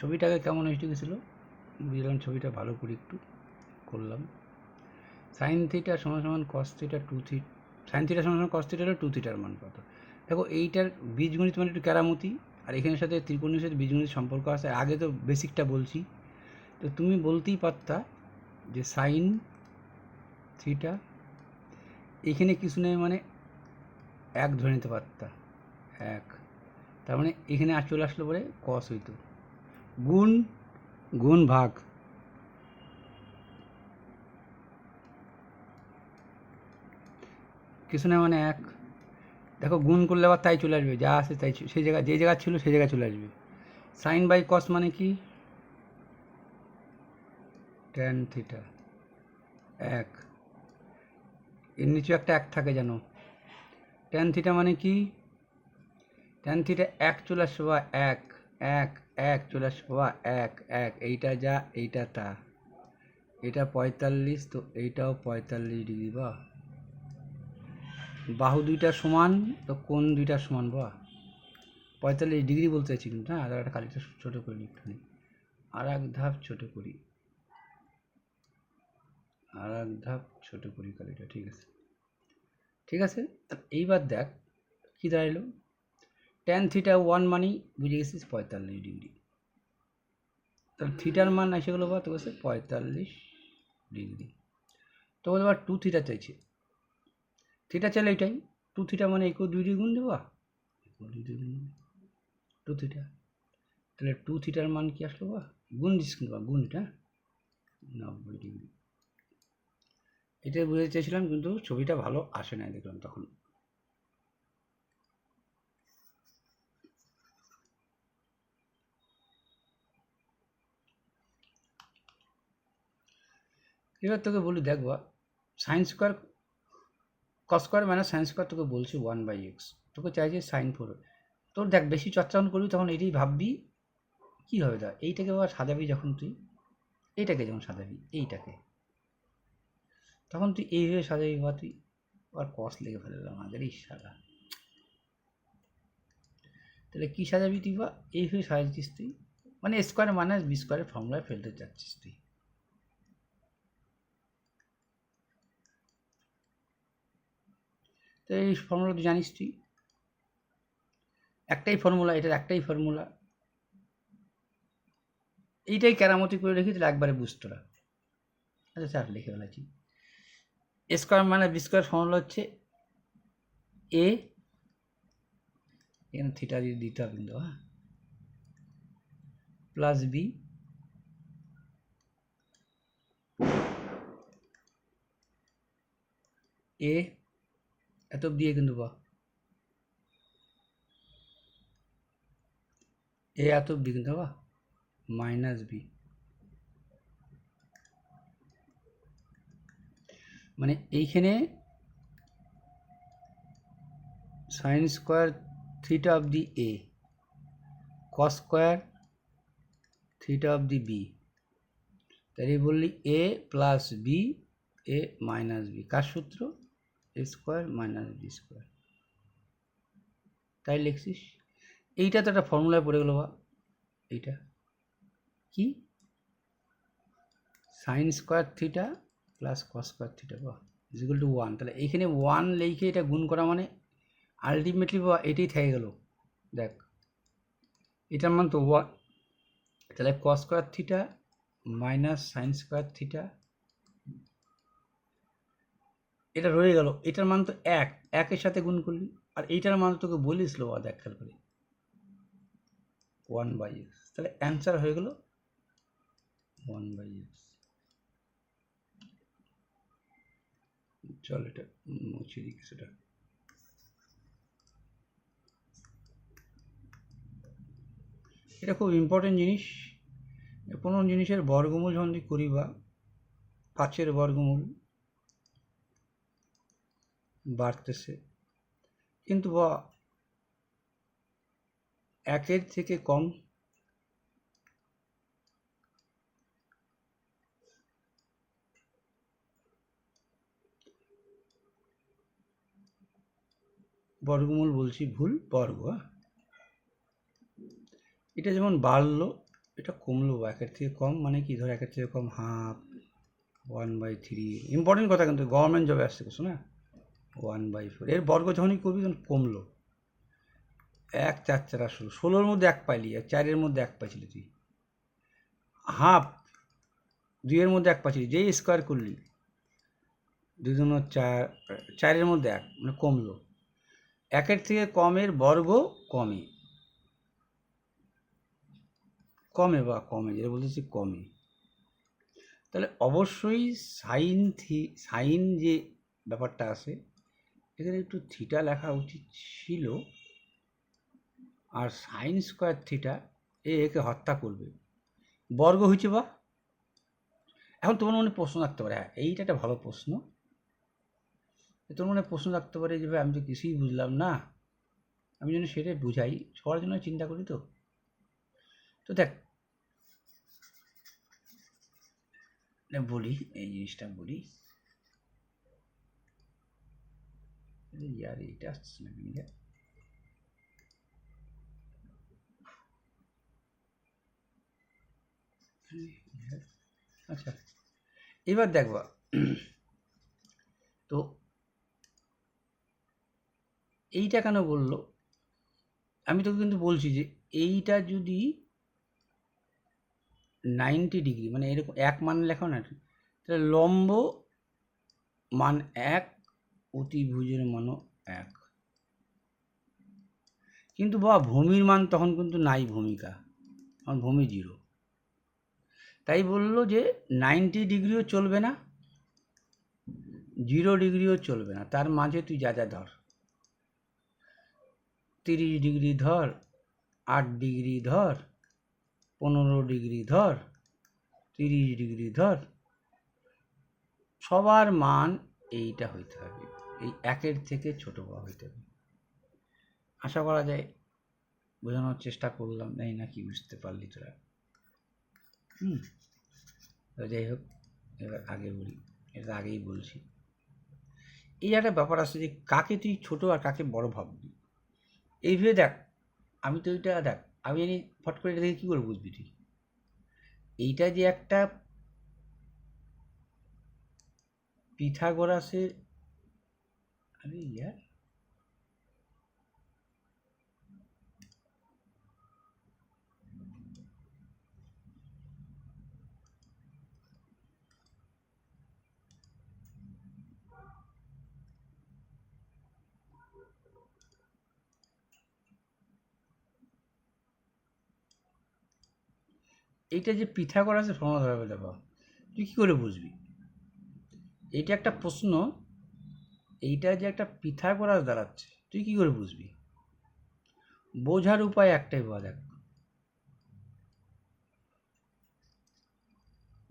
ছবিটাকে কেমন এসে গেছিল বুঝলাম ছবিটা ভালো করে একটু করলাম। সাইন থিটা সমান সমান কস থিটা টু থি সাইন থিটা সমান সমান কস থিটা টু থিটার মান কত? দেখো এইটার বীজগণিত মানে একটু কেরামতি, আর এখানের সাথে ত্রিকোণের সাথে বীজগণিত সম্পর্ক আছে আগে তো বেসিকটা বলছি। তো তুমি বলতেই পারতা যে সাইন থিটা এখানে কিছু নেই মানে এক ধরে নিতে পারতা, এক। তার মানে এখানে আর চলে আসলো পরে কস হইতো। গুণ গুণ ভাগ। কিছু না মানে এক। দেখো, গুণ করলে আবার তাই চলে আসবে, যা আছে তাই সেই জায়গা যে জায়গা ছিল সেই জায়গায় চলে আসবে। সাইন বাই কস মানে কি? ট্যান থিটা এক। এর নিচে একটা এক থাকে জানো। ট্যান থিটা মানে কি? ট্যান থিটা এক চলে আসবে বা এক। এক। এক, চলে আসবে বা এক এক। এইটা যা, এইটা তা। এটা পঁয়তাল্লিশ, তো এইটাও পঁয়তাল্লিশ ডিগ্রি বা বাহু দুইটা সমান, তো কোন দুইটা সমান বা পঁয়তাল্লিশ ডিগ্রি বলতে চাইছি কিন্তু হ্যাঁ আর একটা কালিটা ছোটো করি একটুখানি। আর এক ধাপ ছোটো করি। আর এক ধাপ ছোটো করি কালিটা ঠিক আছে। ঠিক আছে? এইবার দেখ, কী দাঁড়াইলো? টেন থিটা ওয়ান মানেই বুঝে গেছিস পঁয়তাল্লিশ ডিগ্রি। তাহলে থিটার মান এসে গেলো বা তো বলছে পঁয়তাল্লিশ ডিগ্রি। তো বলে এবার টু থিটা চাইছে। থিটা চাইলে এটাই। টু থিটা মানে একুশ ডিগ্রি গুণ দেবা? একুশ ডিগ্রি গুণ টু থিটা তাহলে টু থিটার মান কি আসলো বা? গুণ দিস কিন্তু বা, গুণ এটা। নব্বই ডিগ্রি। এটাই বুঝতে চেয়েছিলাম কিন্তু ছবিটা ভালো আসে নাই দেখলাম তখন। এবার তোকে বলি দেখবা সাইন স্কোয়ার কস স্কোয়ার মানে সাইন স্কোয়ার তোকে বলছি ওয়ান বাই এক্স তোকে চাইছে সাইন ফোর তোর দেখ, বেশি চর্চা করবি তখন এটাই ভাববি, কী হবে দা এইটাকে আবার সাজাবি যখন তুই, এইটাকে যখন সাজাবি, এইটাকে। তখন তুই এইভাবে সাজাবি বা তুই আর কস লেগে ফেললাম আমাদের এই সাজা তাহলে কী সাজাবি তুই বা? এইভাবে সাজাচ্ছিস তুই। মানে স্কোয়ার মাইনাস বি স্কোয়ারের ফর্মুলায় ফেলতে চাচ্ছিস তুই। তো এই ফর্মুলা তুই জানিস তুই। একটাই ফর্মুলা, এটার একটাই ফর্মুলা। এইটাই কেরামতি করে রেখে তাহলে একবারে বুঝতো না। আচ্ছা স্যার লিখে ফেলেছি। স্কোয়ার মানে বি স্কোয়ার ফর্মুলা হচ্ছে এ এখানে থিটা দিয়ে দিতে হবে কিন্তু হ্যাঁ। প্লাস বি এ এত দিয়ে কিন্তু বা। এ এত অব্দি কিন্তু বা। Minus B. মানে এইখানে sine square theta of the A cos square theta of the B. তাই বললি A plus B, A minus B. কার সূত্র? Square minus B square. তাই লিখছিস? এইটা তো একটা ফর্মুলায় পড়ে গেলো বা। এইটা। কি? Sine square theta plus cos square theta বা ইজিক্যাল টু ওয়ান তাহলে এইখানে ওয়ান লিখে এটা গুণ করা মানে আলটিমেটলি বা এটাই থেকে গেল। দেখ, এটার মান তো ওয়ান তাহলে cos square theta minus sine square theta এটা রয়ে গেল, এটার মান তো এক, একের সাথে গুণ করলি, আর এইটার মান তোকে বলিস লো দেখ খেয়াল করে। ওয়ান বাই এক্স তাহলে অ্যান্সার হয়ে গেল ওয়ান বাই এক্স চল এটা মুছে দিই কিছুটা। এটা খুব ইম্পর্টেন্ট জিনিস, কোনো জিনিসের বর্গমূল যখন করি বা পাঁচের বর্গমূল বাড়তেছে। কিন্তু বা একের থেকে কম বর্গমূল বলছি ভুল, বর্গ? এটা যেমন বাড়লো, এটা কমলো একের থেকে কম মানে কি? ধর একের থেকে কম, half, one by three, important কথা কিন্তু, গভর্নমেন্ট জবে আসছে কিছু না? ওয়ান বাই ফোর এর বর্গ যখনই করবি তখন কমলো। এক চার চার ষোলো ষোলোর মধ্যে এক পাইলি, আর চারের মধ্যে এক পাইছিলি তুই। হাফ দুইয়ের মধ্যে এক পাইছিলি। যেই স্কোয়ার করলি, দুই দুনো চার, চারের মধ্যে এক মানে কমলো। একের থেকে কমের বর্গ কমে কমে বা কমে, যেটা বলতেছি কমে তাহলে অবশ্যই সাইন থি সাইন যে ব্যাপারটা আছে এখানে একটু থিটা লেখা উচিত ছিল। আর সাইন স্কোয়ার থিটা এ একে হত্যা করবে। বর্গ হয়েছে বা? এখন তোমার মনে প্রশ্ন রাখতে পারে হ্যাঁ এইটা একটা ভালো প্রশ্ন। তোমার মনে প্রশ্ন রাখতে পারে যে, ভাই, আমি তো কিছুই বুঝলাম না। আমি যেন সেটাই বুঝাই, সবার জন্য চিন্তা করি তো। তো দেখ বলি, এই জিনিসটা বলি। এটা আসছে না কেন আচ্ছা এবার দেখবা তো এইটা কেন বলল? আমি তোকে কিন্তু বলছি যে, এইটা যদি নাইনটি ডিগ্রি মানে এরকম এক মান লেখো না, তাহলে লম্ব মান এক অতিভুজের মানও এক। কিন্তু বাবা, ভূমির মান তখন কিন্তু নাই ভূমিকা। তখন ভূমি জিরো। তাই বলল যে, নাইনটি ডিগ্রিও চলবে না, জিরো ডিগ্রিও চলবে না। তার মাঝে তুই যা যা ধর। তিরিশ ডিগ্রি ধর, আট ডিগ্রি ধর, পনেরো ডিগ্রি ধর, তিরিশ ডিগ্রি ধর। সবার মান এইটা হইতে হবে। এই একের থেকে ছোট বড় হইতে হবে। আশা করা যায় বোঝানোর চেষ্টা করলাম, নাই না কি বুঝতে পারলি তোরা। হুম। তো যাই হোক, এবার আগে বলি, এটা আগেই বলছি। এই একটা ব্যাপার আছে যে, কাকে তুই ছোট আর কাকে বড় ভাববি? এই ভেবে দেখ, আমি তো এটা, দেখ, আমি জানি ফট করে এটা দেখে কী করে বুঝবি তুই? এইটা যে একটা পিথাগোরাসের আরে ইয়ার এইটা যে পিথাগোরাসের ফর্মুলা ধরা দেখো তুই কী করে বুঝবি? এটা একটা প্রশ্ন এইটা যে একটা পিথাগোরাস দাঁড়াচ্ছে, তুই কী করে বুঝবি? বোঝার উপায় একটাই বলা দেখ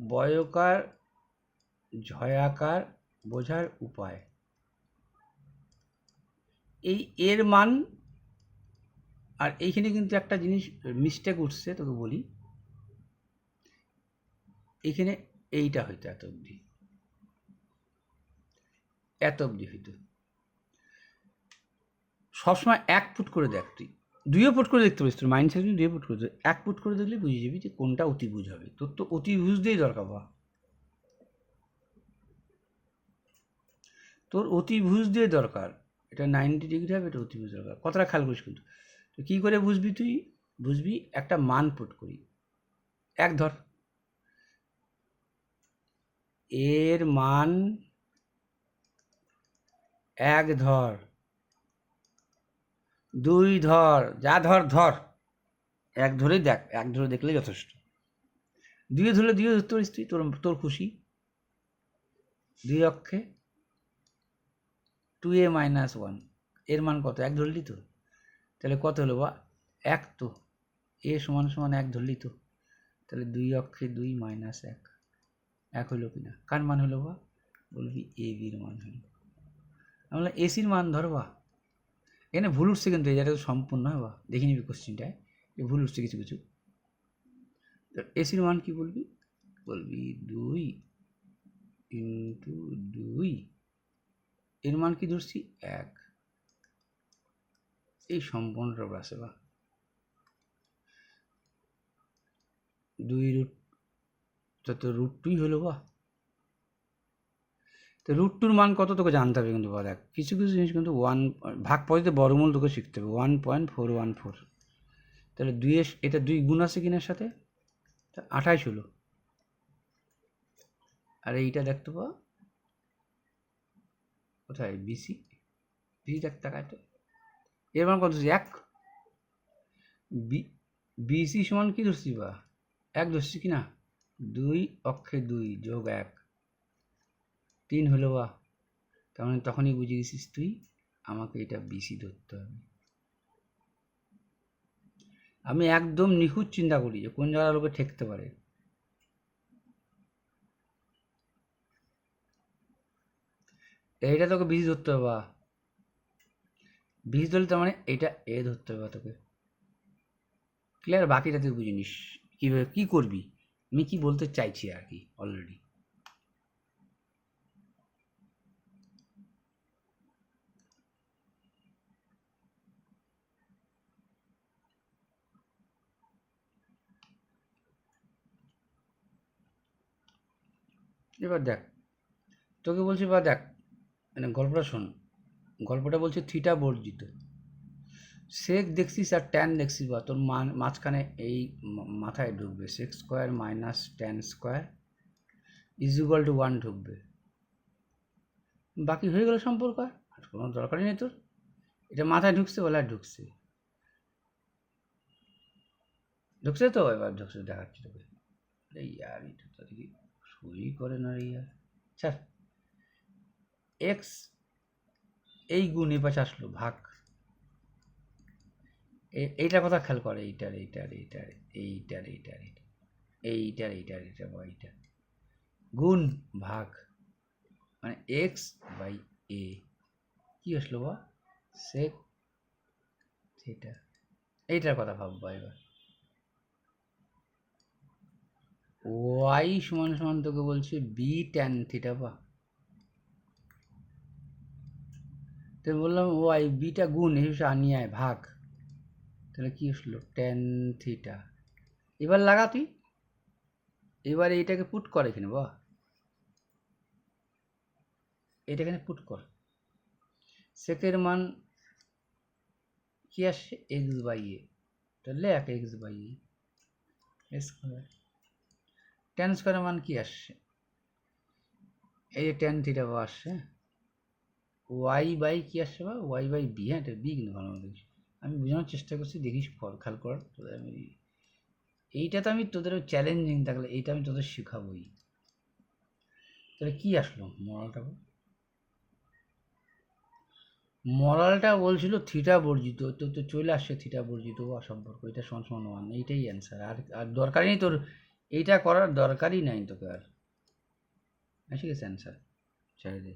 বয়কার, ঝয়াকার, বোঝার উপায়। এই এর মান, আর এইখানে কিন্তু একটা জিনিস মিস্টেক উঠছে, তোকে বলি। এখানে এইটা হইতো এত অবধি। এত অবধি হইতো। সবসময় এক ফুট করে দেখ তুই দুইও ফুট করে দেখতে পারিস তোর মাইন্ড সেট দুই ফুট করে। এক ফুট করে দেখলে বুঝে যাবি যে কোনটা অতিভুজ হবে। তোর তো অতিভুজ দিয়েই দরকার বা তোর অতিভুজ দিয়ে দরকার। এটা নাইনটি ডিগ্রি হবে, এটা অতি অতিভুজ দরকার। কতটা খেয়াল করিস কিন্তু। তো কী করে বুঝবি তুই? বুঝবি একটা মান পুট করি। এক ধর। এর মান এক ধর, দুই ধর, যা ধর ধর। এক ধরেই দেখ, এক ধরে দেখলে যথেষ্ট। দুই ধরলে দুই ধরতে পারিস তুই, তোর তোর খুশি। দুই অক্ষে টু এ মাইনাস ওয়ানের মান কত? এক ধরলি তো? তাহলে কত হলো বা? এক তো। এ সমান সমান এক ধরলি তো? তাহলে দুই অক্ষে দুই মাইনাস এক। এক হলো কি না কার মান হলো বা? বলবি এ বির মান হলো। আমরা এসির মান ধর বা। এখানে ভুল উঠছে কিন্তু এটা তো সম্পূর্ণ হয় বা। দেখে নিবি কোশ্চিনটায় এ ভুল উঠছে কিছু কিছু। এসির মান কি বলবি? বলবি দুই ইন্টু দুই। এর মান কি ধরছি? এক। এই সম্পূর্ণটা আসে বা। দুই রুট তো তো রুট টুই হলো বা। তো রুট টুর মান কত তোকে জানতে হবে কিন্তু বা দেখ কিছু কিছু জিনিস কিন্তু ওয়ান ভাগ পদ্ধতিতে বর্গমূল তোকে শিখতে হবে। One point four one four তাহলে দুইয়ের এটা দুই গুণ আছে কিনার সাথে? তা আঠাইশ হলো। আর এইটা দেখতে পাও কোথায়? বিসি বিসি দেখ টাকায় তো। এর মান কত এক। বিসি সমান কি ধরছি বা? এক ধরছি কি না? দুই অক্ষে দুই যোগ এক। তিন হলো বা তার মানে তখনই বুঝে গেছিস তুই, আমাকে এটা বেশি ধরতে হবে। আমি একদম নিখুঁত চিন্তা করি যে কোন জায়গার লোকে ঠেকতে পারে। এইটা তোকে বিসি ধরতে হবে বা বিসি ধরলে তার মানে এটা এ ধরতে হবে তোকে। ক্লিয়ার বাকিটা তুই বুঝে নিস। কীভাবে, কী করবি? আমি কি বলতে চাইছি আর কি অলরেডি এবার দেখ, তোকে বলছি, বা দেখ মানে গল্পটা শোন। গল্পটা বলছে থিটা বর্জিত। সেক দেখছিস আর ট্যান দেখছিস বা তোর মাঝখানে এই মাথায় ঢুকবে। Sec square minus tan square is equal to one ঢুকবে। বাকি হয়ে গেল সম্পর্ক আর? আর কোনো দরকারই নেই তোর। এটা মাথায় ঢুকছে বলে আর ঢুকছে। ঢুকছে তো? এবার ঢুকছে, দেখাচ্ছি তোকে। আরে ইয়ার এটা তো দেখি। সই করে না রে ইয়ার। এক্স এই গুণ এ আসলো, ভাগ। এইটার কথা খেয়াল করে? এইটার এইটার এইটার এইটার এইটার এইটার এইটার এইটার এইটা বা এইটা গুণ, ভাগ। মানে এক্স বাই এ কি আসলো বা? সেক থিটা এইটার কথা ভাববা এবার। ওয়াই সমান সমান তোকে বলছে বি ট্যান থিটা বা তো বললাম ওয়াই বিটা গুণ, এই আনিয়ে আয়, ভাগ। তাহলে কি আসলো? টেন থিটা এবার লাগা তুই। এবার এইটাকে পুট কর এখানে বা এটা এখানে পুট কর। সেকের মান কি আসছে? এক্স বাই এ তাহলে এক X by A square tan স্কোয়ারের মান কি আসছে? এই যে টেন থিটা বা আসছে ওয়াই বাই কি আসছে বা? ওয়াই বাই বি হ্যাঁ এটা বি কিন্তু ভালো দেখিস আমি বোঝানোর চেষ্টা করছি, দেখিস কর খেয়াল কর, তোদের আমি এইটা তো আমি তোদের চ্যালেঞ্জিং থাকলে, এইটা আমি তোদের শেখাবোই। তাহলে কি আসলো? মরালটা? মরালটা বলছিল থিটা বর্জিত, তো তো চলে আসছে থিটা বর্জিত বা সম্পর্ক, এটা সমান সমান ওয়ান এইটাই অ্যান্সার আর আর দরকারই নেই তোর এইটা করার দরকারই নাই তোকে আর। এসে গেছে অ্যান্সার দে।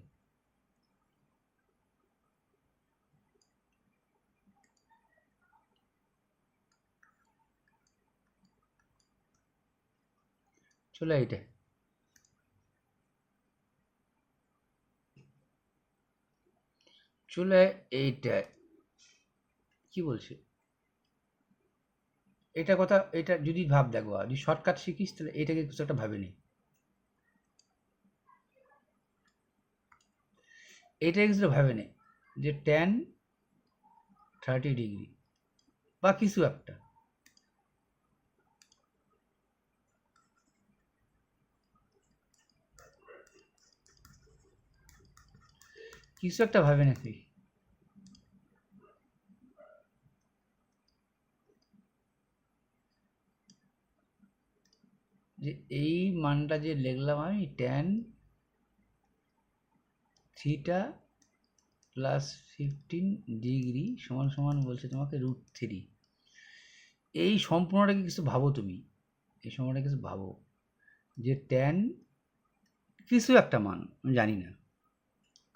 চলে এইটা চলে এইটা। কি বলছে? এটা কথা, এটা যদি ভাব দেখো যদি শর্টকাট শিখিস, তাহলে এটাকে কিছু একটা ভাবে নি। এইটাকে কিছু ভাবে নে, যে টেন থার্টি ডিগ্রি বা কিছু একটা। কিছু একটা ভাবে না তুই। যে এই মানটা যে লিখলাম আমি tan theta plus fifteen degree সমান সমান বলছে তোমাকে রুট থ্রি এই সম্পূর্ণটাকে কিছু ভাবো তুমি, এই সময়টা কিছু ভাবো যে টেন কিছু একটা মান, আমি জানি না।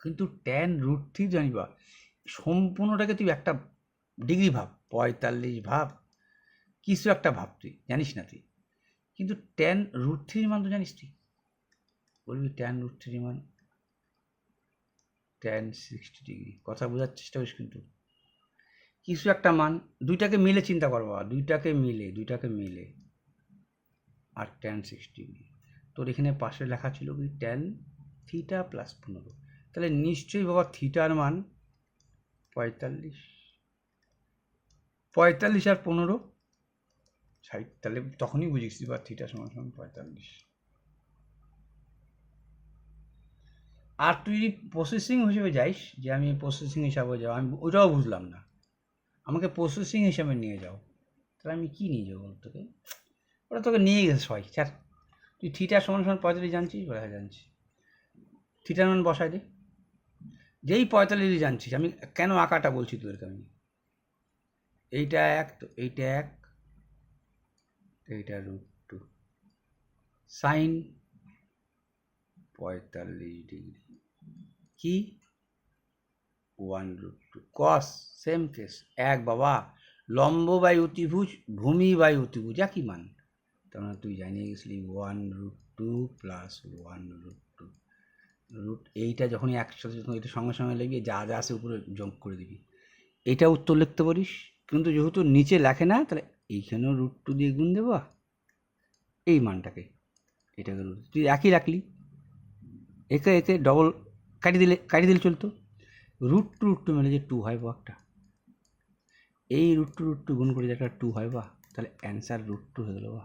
কিন্তু টেন রুট থ্রি জানিবা সম্পূর্ণটাকে তুই একটা ডিগ্রি ভাব, পঁয়তাল্লিশ ভাব, কিছু একটা ভাব তুই, জানিস না তুই। কিন্তু টেন রুট থ্রির মান তো জানিস তুই? বলবি টেন রুট থ্রি মান? টেন সিক্সটি ডিগ্রি কথা বোঝার চেষ্টা করিস কিন্তু। কিছু একটা মান, দুইটাকে মিলে চিন্তা করবা দুইটাকে মিলে দুইটাকে মিলে। আর ট্যান সিক্সটি ডিগ্রি তোর এখানে পাশে লেখা ছিল কি ট্যান থিটা প্লাস পনেরো। তাহলে নিশ্চয়ই বাবা থিটার মান পঁয়তাল্লিশ। পঁয়তাল্লিশ আর পনেরো ষাট, তাহলে তখনই বুঝেছি বা থিটা সমান সমান পঁয়তাল্লিশ। আর তুই যদি প্রসেসিং হিসেবে যাইস, যে আমি প্রসেসিং হিসাবে যাও আমি ওটাও বুঝলাম না। আমাকে প্রসেসিং হিসাবে নিয়ে যাও। তাহলে আমি কী নিয়ে যাব তোকে ওটা তোকে নিয়ে গেছে সবাই স্যার তুই থিটার সমান সমান পঁয়তাল্লিশ জানছিস, বলে হ্যাঁ জানছি। থিটার মান বসাই দে। যেই পঁয়তাল্লিশ জানছিস, আমি কেন আঁকাটা বলছি তোদেরকে আমি? এইটা এক, তো এইটা এক তো এইটা রুট টু সাইন পঁয়তাল্লিশ ডিগ্রি কি one root two cos same case এক, বাবা, লম্ব বাই অতিভুজ, ভূমি বাই অতিভুজ, একই মান। তার মানে তুই জানিয়ে গেছিলি one root two plus one root two root এইটা যখনই একসাথে যখন এটা সঙ্গে সঙ্গে লিখবি, যা যা আছে উপরে যোগ করে দিবি। এটা উত্তর লিখতে পারিস, কিন্তু যেহেতু নিচে লেখে না, তাহলে এইখানেও রুট টু দিয়ে গুণ দেবো? এই মানটাকে, এটাকে রুট তুই একই রাখলি। একে একে ডবল কাটি দিলে কাটি দিলে চলতো। রুট টু রুট টু মিলে যে টু হয় একটা। এই রুট টু রুট টু গুণ করে যে একটা টু হয় বা তাহলে অ্যান্সার রুট টু হয়ে গেলো বা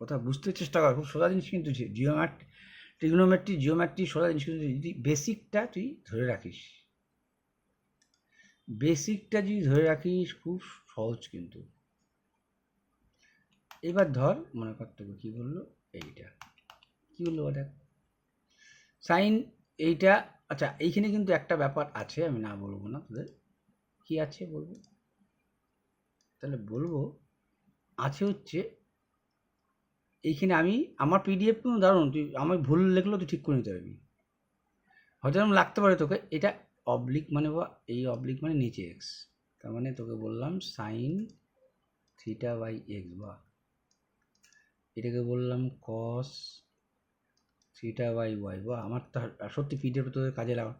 কথা বুঝতে চেষ্টা কর, খুব সোজা জিনিস কিন্তু জিওম্যাট ট্রিগনোমেট্রি জিওম্যাট্রি সোজা জিনিস কিন্তু যদি বেসিকটা তুই ধরে রাখিস। বেসিকটা যদি ধরে রাখিস, খুব সহজ কিন্তু। এবার ধর, মনে কর তোকে কী বলল? এইটা। কী বলল ওটা? সাইন এইটা আচ্ছা এইখানে কিন্তু একটা ব্যাপার আছে, আমি না বলব না তোদের। কী আছে বলব? তাহলে বলব, আছে হচ্ছে, এইখানে আমি, আমার পিডিএফ কিন্তু দারুণ, তুই আমি ভুল লিখলেও তুই ঠিক করে নিতে পারবি। হয়তো এরকম লাগতে পারে তোকে, এটা অবলিক মানে বা, এই অবলিক মানে নিচে এক্স তার মানে তোকে বললাম সাইন থিটা বাই এক্স বা এটাকে বললাম কস থিটা বাই ওয়াই বা আমার তো সত্যি পিডিএফ তোদের কাজে লাগা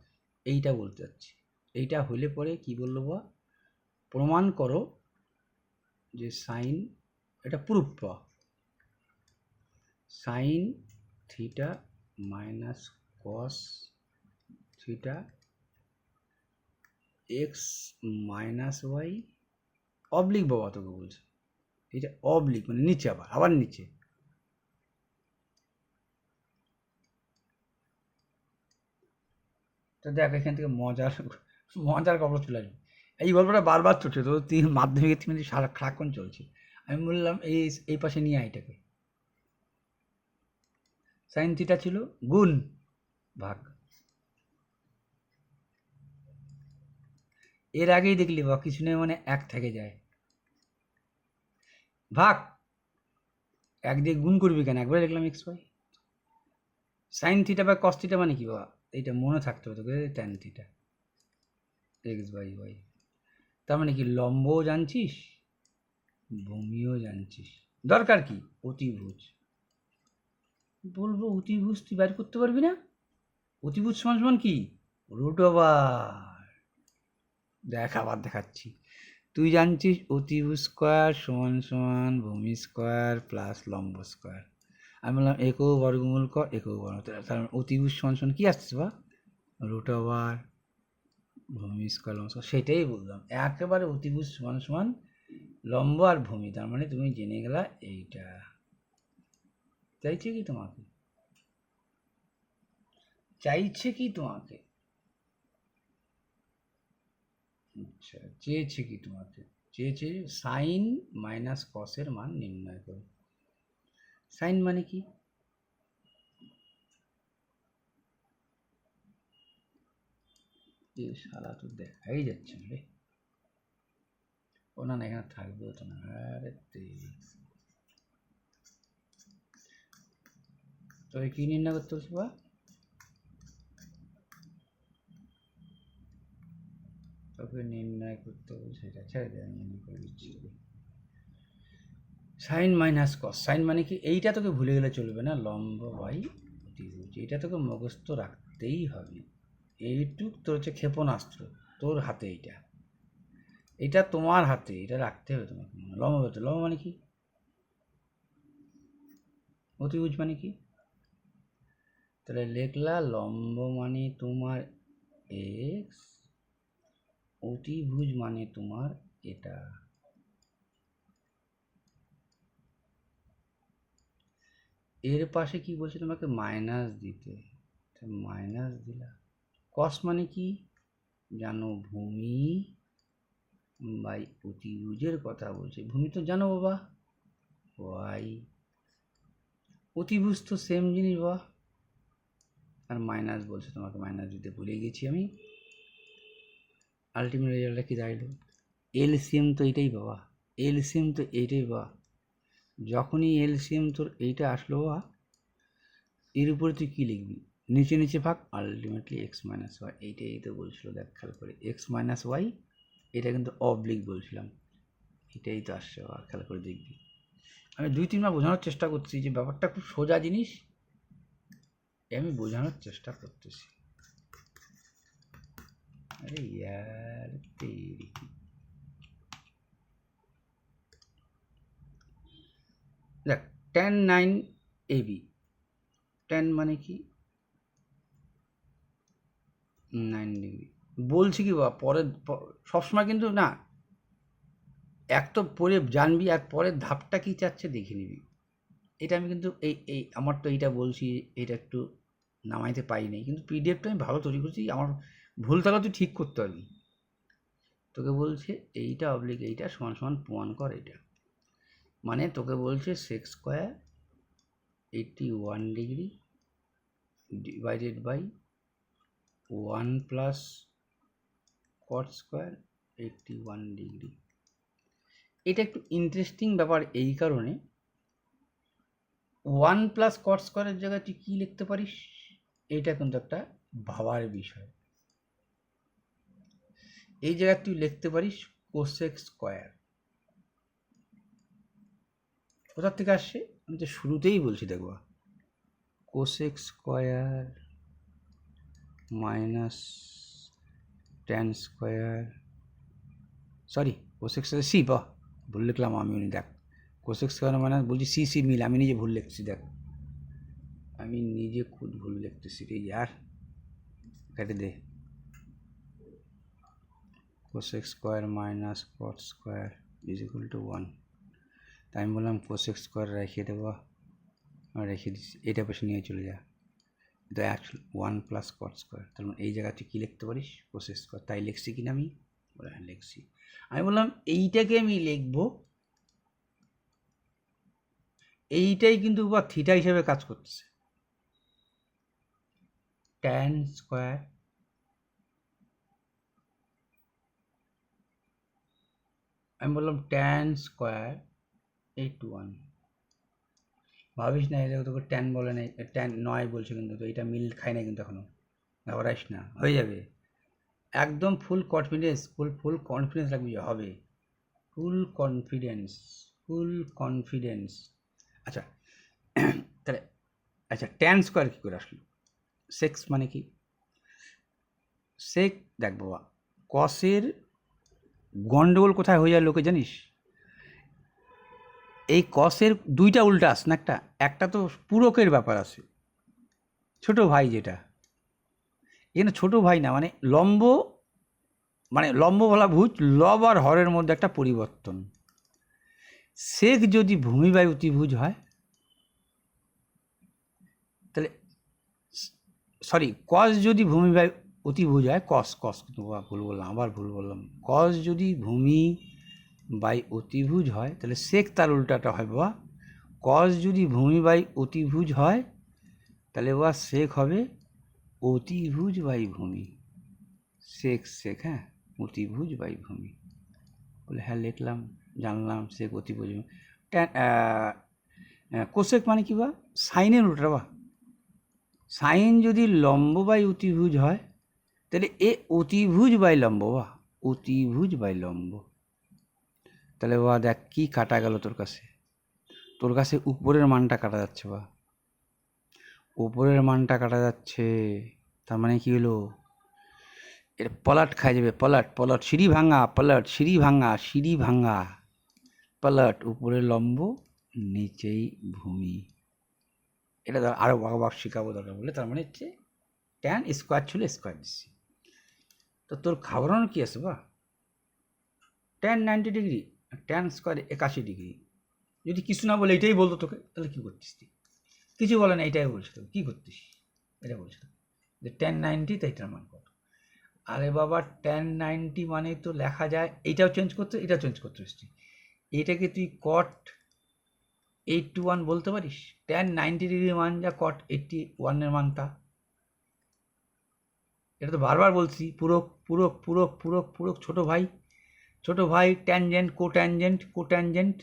এইটা বলতে চাচ্ছি। এইটা হলে পরে কি বলল বা প্রমাণ করো যে সাইন এটা প্রুফ পাওয়া। Sine theta minus cos theta X minus Y oblique বাবা তোকে বলছে? এটা অবলিক মানে নিচে আবার আবার নিচে। তো দেখ, এখান থেকে মজার মজার গল্প চলে আসবে। এই গল্পটা বারবার চলছে তো তিন মাধ্যমিকের তিন মিনিট সারা সারাক্ষণ চলছে। আমি বললাম, এই এই পাশে নিয়ে এটাকে। সাইন থিটা ছিল গুণ ভাগ। এর আগেই দেখলি বা কিছু নেই মানে এক থেকে যায়। ভাগ। এক দিয়ে গুণ করবি কেন? একবারে দেখলাম এক্স ওয়াই সাইন থিটা বা কস থিটা মানে কি বাবা? এইটা মনে থাকতে হবে তোকে tan theta X by Y তার মানে কি? লম্বও জানছিস, ভূমিও জানছিস। দরকার কি? অতিভুজ। বলব অতিভুজ তুই বাইর করতে পারবি না? অতিভুজ সমান সমান কি? রুট দেখ, আবার দেখাচ্ছি। তুই জানছিস অতিভুজ স্কোয়ার সমান সমান ভূমি স্কোয়ার প্লাস লম্ব স্কোয়ার আমি বললাম একো বর্গমূল ক একো বর্গ। তার মানে অতিভুজ সমান সমান কী আসছে বা? রুট ওভার ভূমি স্কোয়ার লম্ব স্কোয়ার সেটাই বললাম। একেবারে অতিভুজ সমান সমান লম্ব আর ভূমি, তার মানে তুমি জেনে গেলা এইটা। চাইছে কি তোমাকে? চাইছে কি তোমাকে? আচ্ছা চেয়েছে কি তোমাকে? চেয়েছে সাইন মাইনাস কসের মান নির্ণয় করো। সাইন মানে কি? শালা তো দেখাই যাচ্ছে রে। ও না এখানে থাকবে তো না। আরে তবে কি নির্ণয় করতে বা তোকে নির্ণয় করতে হবে, সেটা ছেড়ে দে আমি নির্ণয় করে দিচ্ছি সাইন মাইনাস কস সাইন মানে কি? এইটা তোকে ভুলে গেলে চলবে না, লম্ব বাই ত্রিভুজ এটা তোকে মুখস্থ রাখতেই হবে। এইটুক তোর হচ্ছে ক্ষেপণাস্ত্র, তোর হাতে এইটা। এটা তোমার হাতে, এটা রাখতে হবে তোমাকে। লম্ব লম্ব মানে কি? অতিভুজ মানে কি? তাহলে লেখলা লম্ব মানে তোমার এক্স অতিভুজ মানে তোমার এটা। এর পাশে কি বলছে তোমাকে? মাইনাস দিতে। মাইনাস দিলা। কস মানে কি? জানো ভূমি বাই অতিভুজের কথা বলছে। ভূমি তো জানো বাবা। ওয়াই অতিভুজ তো সেম জিনিস বা আর মাইনাস বলছে তোমাকে। মাইনাস দিতে ভুলে গেছি আমি। আলটিমেট রেজাল্টটা কি দাঁড়াল এলসিএম তো এইটাই বাবা। এলসিএম তো এইটাই বাবা। যখনই এলসিএম তোর এইটা আসলো বা এর উপরে তুই কী লিখবি? নিচে নিচে ভাগ আলটিমেটলি এক্স মাইনাস ওয়াই এইটাই তো বলছিল, দেখ খেয়াল করে। এক্স মাইনাস ওয়াই এটা কিন্তু অবলিক বলছিলাম। এটাই তো আসছে বাবা, খেয়াল করে দেখবি। আমি দুই তিনবার বোঝানোর চেষ্টা করছি যে ব্যাপারটা খুব সোজা জিনিস, আমি বোঝানোর চেষ্টা করতেছি। আরে তেরি দেখ টেন নাইন এবি টেন মানে কি? নাইন ডিগ্রি বলছি কি বা পরের সবসময় কিন্তু না, এক তো পরে জানবি আর পরের ধাপটা কি চাচ্ছে দেখে নিবি। এটা আমি কিন্তু এই এই, আমার তো এইটা বলছি, এটা একটু নামাইতে পারিনি কিন্তু পিডিএফটা আমি ভালো তৈরি করছি, আমার ভুল থাকলে তুই ঠিক করতে পারবি। তোকে বলছে, এইটা অবলিক এইটা সমান সমান প্রমাণ কর এটা। মানে তোকে বলছে sec square eighty one degree divided by one plus cot square eighty one degree এটা একটু ইন্টারেস্টিং ব্যাপার এই কারণে। ওয়ান প্লাস কট স্কোয়ারের জায়গায় তুই কী লিখতে পারিস? এটা কিন্তু একটা ভাবার বিষয়। এই জায়গায় তুই লিখতে পারিস কোসেক স্কোয়ার। কোথার থেকে আসছে? আমি তো শুরুতেই বলছি দেখবা cosec square minus tan square. Sorry, cosec square C বা ভুল লিখলাম আমি, উনি দেখ। কোসেক স্কোয়ার মাইনাস বলছি সি সি, মিল, আমি নিজে ভুল লিখছি, দেখ। আমি নিজে খুব ভুল লিখতেছি, রে यार কেটে দে। Cosec square minus cot square is equal to one তাই আমি বললাম কোসেক স্কোয়ার রেখে দেবো। রেখে দিচ্ছি। এটা পাশে নিয়ে চলে যা। এটা actual one plus cot square তার মানে এই জায়গায় তুই কী লিখতে পারিস? কোসেক স্কোয়ার তাই লিখছি কিনা আমি? বলে হ্যাঁ লিখছি। আমি বললাম এইটাকে আমি লিখব। এইটাই কিন্তু বা থিটা হিসেবে কাজ করতেছে। ট্যান স্কোয়ার আমি বললাম ট্যান স্কোয়ার এইট ওয়ান ভাবিস না এটা তোকে ট্যান বলে নাই ট্যান নয় বলছে কিন্তু, তো এটা মিল খাই না কিন্তু এখনও। ঘাবড়াইস না, হয়ে যাবে। একদম ফুল কনফিডেন্স ফুল ফুল কনফিডেন্স লাগবে হবে। ফুল কনফিডেন্স ফুল কনফিডেন্স আচ্ছা তাহলে আচ্ছা ট্যান স্কোয়ার কী করে আসলো? সেক্স মানে কি? সেক দেখ বাবা কসের গন্ডগোল কোথায় হয়ে যায় লোকে জানিস? এই কসের দুইটা উল্টা আস না একটা? একটা তো পূরকের ব্যাপার আছে। ছোট ভাই যেটা। এখানে ছোট ভাই না মানে লম্ব মানে লম্ব বলা ভুজ লব আর হরের মধ্যে একটা পরিবর্তন। সেক যদি ভূমিবায়ু অতিভুজ হয়, তাহলে, সরি, কস যদি ভূমিবায়ু হয় কস কস ভুল বললাম, আবার ভুল বললাম। কস যদি ভূমি বাই অতিভুজ হয়, তাহলে সেক তার উল্টাটা হয় বাবা কস যদি ভূমি বাই অতিভুজ হয়, তাহলে বাবা সেক হবে অতিভুজ বাই ভূমি। সেক সেক হ্যাঁ অতিভুজ বাই ভূমি। বলে হ্যাঁ লিখলাম, জানলাম, সেক, অতিভুজ কোসেক মানে কি বা? সাইনের উল্টা বা। সাইন যদি লম্ব বাই অতিভুজ হয় তাহলে এ অতিভুজ বাই লম্ব বা অতিভুজ বাই লম্ব। তাহলে বা দেখ কী কাটা গেল তোর কাছে। তোর কাছে উপরের মানটা কাটা যাচ্ছে বা উপরের মানটা কাটা যাচ্ছে, তার মানে কি হলো? এর পলাট খাই যাবে, পলাট পলাট, সিঁড়ি ভাঙা, পলাট, সিঁড়ি ভাঙা সিঁড়ি ভাঙা। পলাট উপরে লম্ব, নিচেই ভূমি। এটা আরও অবাক শেখাবো দরকার বলে, তার মানে হচ্ছে ট্যান স্কোয়ার ছিল স্কোয়ার দিচ্ছি। তো তোর খাবারানো কী আছে বা? Tan ninety degree tan square একাশি ডিগ্রি যদি কিছু না বলে এটাই বলতো তোকে, তাহলে কী করতিস তুই? কিছু বলে না, এটাই বলছে তোকে। কী করতিস? এটা বলছে যে টেন নাইনটি তো এটার মান কত? আরে বাবা টেন নাইনটি মানে তো লেখা যায় এইটাও চেঞ্জ করতে, এটাও চেঞ্জ করতে পারিস তুই। এইটাকে তুই কট এইট টু ওয়ান বলতে পারিস? টেন নাইনটি ডিগ্রি মান যা কট এইটটি ওয়ানের মান তা এটা তো বারবার বলছি পুরক পুরক পুরক পুরক পুরক ছোট ভাই ছোট ভাই tangent cotangent cotangent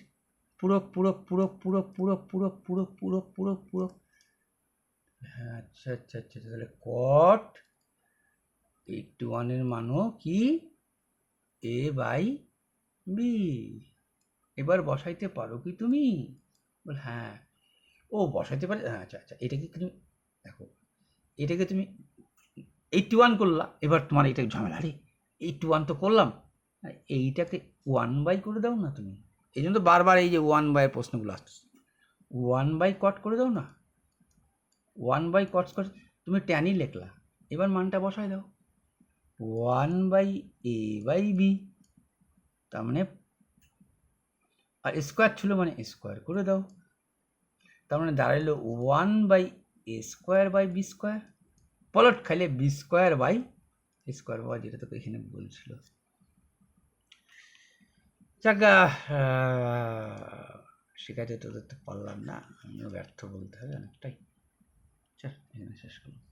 পুরক পুরক পুরক পুরক পুরক পুরক পুরক পুরক পুরক পুরক হ্যাঁ আচ্ছা আচ্ছা আচ্ছা তাহলে কট এইট ওয়ানের মানও কি এ বাই বি এবার বসাইতে পারো কি তুমি বল হ্যাঁ ও বসাইতে পারে হ্যাঁ আচ্ছা আচ্ছা এটাকে তুমি দেখো এটাকে তুমি এইটটি ওয়ান করলা এবার তোমার এটা ঝামেলা। রে এইটটি ওয়ান তো করলাম। এইটাকে ওয়ান বাই করে দাও না তুমি। এই জন্য তো বারবার এই যে ওয়ান বাইয়ের প্রশ্নগুলো আসছে। ওয়ান বাই কট করে দাও না। ওয়ান বাই কট করে, তুমি ট্যানই লেখলা। এবার মানটা বসাই দাও। One by A by B তার মানে আর স্কোয়ার ছিল মানে স্কোয়ার করে দাও। তার মানে দাঁড়াইলো one by A square by B square plot খাইলে B square by square by, যেটা তোকে এখানে বলছিল। ঠিক শেখাতে তোদের তো পারলাম না, আমিও ব্যর্থ বলতে হবে অনেকটাই। চল, এখানে শেষ করলাম।